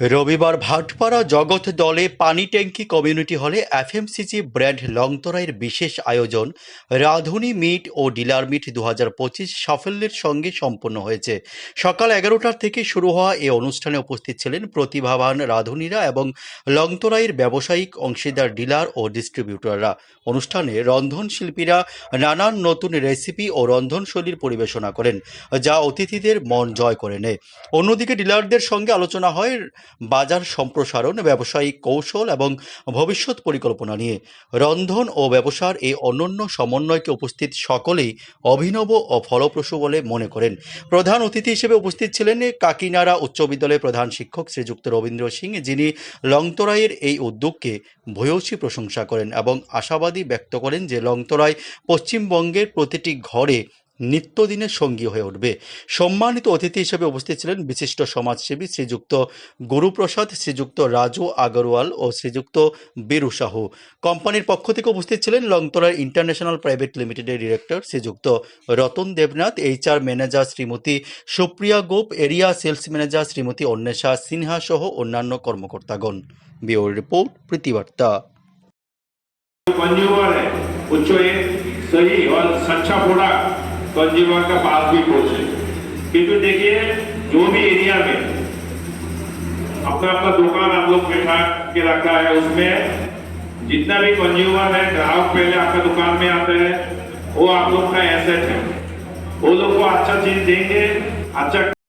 রবিবার ভাটপাড়া জগৎ দলে পানি ট্যাঙ্কি কমিউনিটি হলে এফএমসিজি ব্র্যান্ড লংতরাইয়ের বিশেষ আয়োজন। রাঁধুনি মিট ও ডিলার মিট দু হাজার পঁচিশ সাফল্যের সঙ্গে সম্পন্ন হয়েছে। সকাল এগারোটার থেকে শুরু হওয়া এই অনুষ্ঠানে উপস্থিত ছিলেন প্রতিভাবান রাঁধুনিরা এবং লংতরাইয়ের ব্যবসায়িক অংশীদার ডিলার ও ডিস্ট্রিবিউটররা। অনুষ্ঠানে রন্ধন শিল্পীরা নানান নতুন রেসিপি ও রন্ধনশৈলীর পরিবেশনা করেন, যা অতিথিদের মন জয় করে নেয়। অন্যদিকে ডিলারদের সঙ্গে আলোচনা হয় বাজার সম্প্রসারণ, ব্যবসায়িক কৌশল এবং ভবিষ্যৎ পরিকল্পনা নিয়ে। রন্ধন ও ব্যবসার এই অনন্য সমন্বয়কে উপস্থিত সকলেই অভিনব ও ফলপ্রসূ বলে মনে করেন। প্রধান অতিথি হিসেবে উপস্থিত ছিলেন কাকিনাড়া উচ্চ বিদ্যালয়ের প্রধান শিক্ষক শ্রীযুক্ত রবীন্দ্র সিং, যিনি লংতরাইয়ের এই উদ্যোগকে ভূয়সী প্রশংসা করেন এবং আশাবাদী ব্যক্ত করেন যে লংতরাই পশ্চিমবঙ্গের প্রতিটি ঘরে নিত্যদিনের সঙ্গী হয়ে উঠবে সম্মানিত অতিথি হিসেবে উপস্থিত ছিলেন বিশিষ্ট সমাজসেবী শ্রীযুক্ত গুরুপ্রসাদ শ্রীযুক্ত রাজু আগরওয়াল ও শ্রীযুক্ত বীরু সাহু কোম্পানির পক্ষ থেকে উপস্থিত ছিলেন লংতরার ইন্টারন্যাশনাল প্রাইভেট লিমিটেডের director Shriyukta Ratan Debnath HR manager Shrimati Supriya Gope area sales manager Shrimati Anwesha Sinha সহ অন্যান্য কর্মকর্তাগণ বিও রিপোর্ট প্রীতিবার্তা कंज्यूमर है उसको एक सही और सच्चा प्रोडक्ट कंज्यूमर का पास भी पहुँचे। किंतु देखिए, जो भी एरिया में अपना अपना दुकान आप लोग बैठा के रखा है, उसमें जितना भी कंज्यूमर है, ग्राहक पहले आपका दुकान में आते हैं, वो आप लोग का एसेट है। वो लोग को अच्छा चीज़ देंगे अच्छा